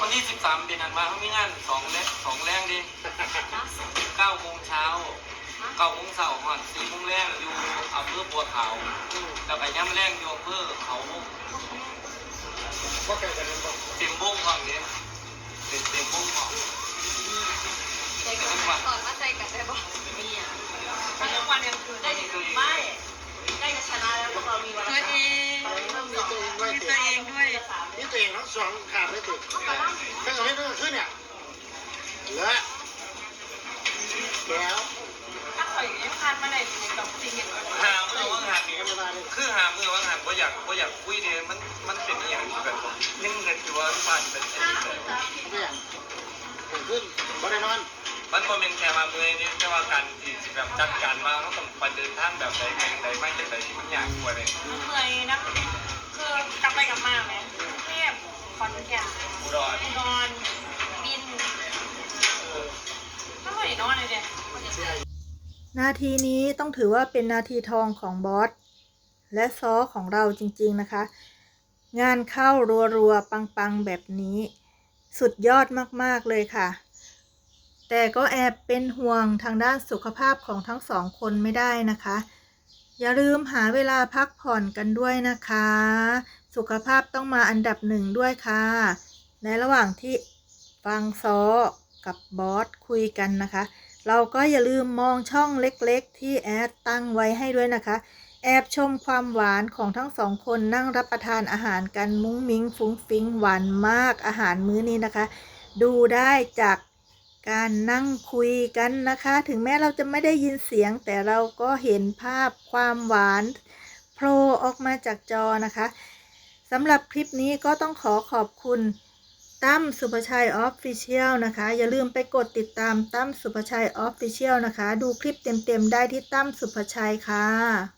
วันที่สิบสามเดือนธันวาเขามีงานสองแรงสองแรงดิเก้าโมงเช้าเก้าโมงเช้าหอดสี่โมงแรงอยู่อำเภอบัวขาวแล้วก็ย้ำแรงอยู่อำเภอเขาวงก็แก่กันนั่นบอกเต็มวงห้องนี้เป็นเต็มวงห้องใจกันก่อนว่าใจกันได้บอกมีอะทั้งวันยังคือได้ไม่ได้ชนะแล้วพวกเรามีวันตัวเองมีตัวเองด้วยมีติตัวเองด้วยมีตัวเองทั้งสองขาดไม่ติด มาได้กับจริงอย่างหามือว่างหันนี่ธรรมาคือหามือว่างหันก็อยากก็อยากคุยเนี่ยมันมันเป็นอย่างที่แบบนึ่งเงินอยู่ว่าบ้านเป็นอะไรแบบไม่อยากผมขึ้นบ่ได้นอนมันก็เป็นแค่ว่าเมื่อยนี่แต่ว่าการที่แบบจัดการมาเขาต้องไปเดินทางแบบใดแห่งใดไม่จังใดที่มันยากกว่าเลยเมื่อยนะคือกลับไปกลับมาไหมเทพคอนแก่นอุดรนอนบินไม่ค่อยนอนเลยเนี่ย นาทีนี้ต้องถือว่าเป็นนาทีทองของบอสและซอของเราจริงๆนะคะ งานเข้ารัวๆ ปังๆ แบบนี้ สุดยอดมากๆเลยค่ะ แต่ก็แอบเป็นห่วงทางด้านสุขภาพของทั้งสองคนไม่ได้นะคะ อย่าลืมหาเวลาพักผ่อนกันด้วยนะคะ สุขภาพต้องมาอันดับหนึ่งด้วยค่ะ ในระหว่างที่ฟังซอกับบอสคุยกันนะคะ เราก็อย่าลืมมองช่องเล็กๆ ที่แอดตั้งไว้ให้ด้วยนะคะ แอบชมความหวานของทั้งสองคนนั่งรับประทานอาหารกันมุ้งมิ้งฟุ้งฟิ้งหวานมากอาหารมื้อนี้นะคะ ดูได้จากการนั่งคุยกันนะคะ ถึงแม้เราจะไม่ได้ยินเสียง แต่เราก็เห็นภาพความหวานโผล่ออกมาจากจอนะคะสำหรับคลิปนี้ก็ต้องขอขอบคุณ ตั้มสุภชัยออฟฟิเชียลนะคะ อย่าลืมไปกดติดตามตั้มสุภชัยออฟฟิเชียลนะคะ ดูคลิปเต็มๆได้ที่ตั้มสุภชัยค่ะ